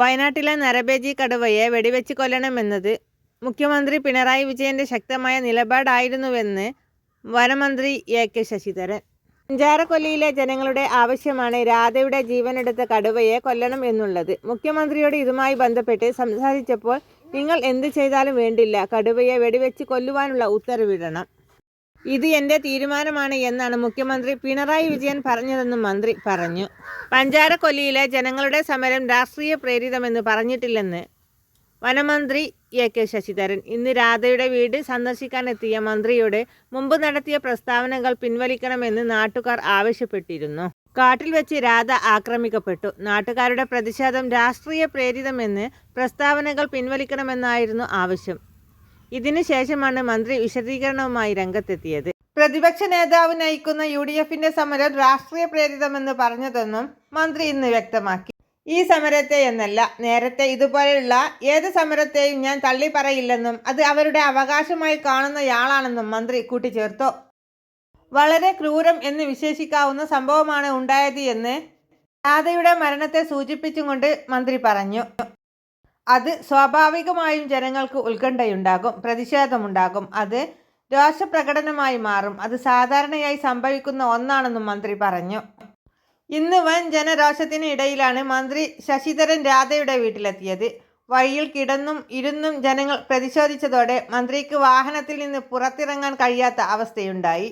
വയനാട്ടിലെ നരബേജി കടുവയെ വെടിവെച്ച് കൊല്ലണമെന്നത് മുഖ്യമന്ത്രി പിണറായി വിജയന്റെ ശക്തമായ നിലപാടായിരുന്നുവെന്ന് വനമന്ത്രി എ കെ ശശിധരൻ. അഞ്ചാറക്കൊല്ലിയിലെ ജനങ്ങളുടെ ആവശ്യമാണ് രാധയുടെ ജീവനെടുത്ത കടുവയെ കൊല്ലണം എന്നുള്ളത്. മുഖ്യമന്ത്രിയോട് ഇതുമായി ബന്ധപ്പെട്ട് സംസാരിച്ചപ്പോൾ നിങ്ങൾ എന്ത് ചെയ്താലും വേണ്ടില്ല. കടുവയെ വെടിവെച്ച് കൊല്ലുവാനുള്ള ഉത്തരവിടണം. ഇത് എന്റെ തീരുമാനമാണ് എന്നാണ് മുഖ്യമന്ത്രി പിണറായി വിജയൻ പറഞ്ഞതെന്നും മന്ത്രി പറഞ്ഞു. പഞ്ചാരക്കൊല്ലിയിലെ ജനങ്ങളുടെ സമരം രാഷ്ട്രീയ പ്രേരിതമെന്ന് പറഞ്ഞിട്ടില്ലെന്ന് വനമന്ത്രി എ കെ ശശിധരൻ. ഇന്ന് രാധയുടെ വീട് സന്ദർശിക്കാനെത്തിയ മന്ത്രിയോട് മുമ്പ് നടത്തിയ പ്രസ്താവനകൾ പിൻവലിക്കണമെന്ന് നാട്ടുകാർ ആവശ്യപ്പെട്ടിരുന്നു. കാട്ടിൽ വെച്ച് രാധ ആക്രമിക്കപ്പെട്ടു. നാട്ടുകാരുടെ പ്രതിഷേധം രാഷ്ട്രീയ പ്രേരിതമെന്ന് പ്രസ്താവനകൾ പിൻവലിക്കണമെന്നായിരുന്നു ആവശ്യം. ഇതിനു ശേഷമാണ് മന്ത്രി വിശദീകരണവുമായി രംഗത്തെത്തിയത്. പ്രതിപക്ഷ നേതാവ് നയിക്കുന്ന യു ഡി എഫിന്റെ സമരം രാഷ്ട്രീയ പ്രേരിതമെന്ന് പറഞ്ഞതെന്നും മന്ത്രി ഇന്ന് വ്യക്തമാക്കി. ഈ സമരത്തെ എന്നല്ല നേരത്തെ ഇതുപോലെയുള്ള ഏത് സമരത്തെയും ഞാൻ തള്ളി പറയില്ലെന്നും അത് അവരുടെ അവകാശമായി കാണുന്നയാളാണെന്നും മന്ത്രി കൂട്ടിച്ചേർത്തു. വളരെ ക്രൂരം എന്ന് വിശേഷിക്കാവുന്ന സംഭവമാണ് ഉണ്ടായത് എന്ന് രാധയുടെ മരണത്തെ സൂചിപ്പിച്ചുകൊണ്ട് മന്ത്രി പറഞ്ഞു. അത് സ്വാഭാവികമായും ജനങ്ങൾക്ക് ഉത്കണ്ഠയുണ്ടാകും പ്രതിഷേധമുണ്ടാകും. അത് രോഷപ്രകടനമായി മാറും. അത് സാധാരണയായി സംഭവിക്കുന്ന ഒന്നാണെന്നും മന്ത്രി പറഞ്ഞു. ഇന്ന് വൻ ജനരോഷത്തിന് ഇടയിലാണ് മന്ത്രി ശശിധരൻ രാധയുടെ വീട്ടിലെത്തിയത്. വഴിയിൽ കിടന്നും ഇരുന്നും ജനങ്ങൾ പ്രതിഷേധിച്ചതോടെ മന്ത്രിക്ക് വാഹനത്തിൽ നിന്ന് പുറത്തിറങ്ങാൻ കഴിയാത്ത അവസ്ഥയുണ്ടായി.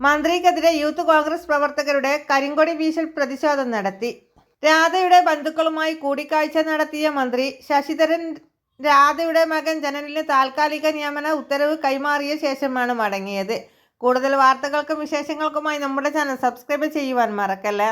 മന്ത്രിക്കെതിരെ യൂത്ത് കോൺഗ്രസ് പ്രവർത്തകരുടെ കരിങ്കൊടി വീശൽ പ്രതിഷേധം നടത്തി. രാധയുടെ ബന്ധുക്കളുമായി കൂടിക്കാഴ്ച നടത്തിയ മന്ത്രി ശശിധരൻ രാധയുടെ മകൻ ജനലിന് താൽക്കാലിക നിയമന ഉത്തരവ് കൈമാറിയ ശേഷമാണ് മടങ്ങിയത്. കൂടുതൽ വാർത്തകൾക്കും വിശേഷങ്ങൾക്കുമായി നമ്മുടെ ചാനൽ സബ്സ്ക്രൈബ് ചെയ്യുവാൻ മറക്കല്ല?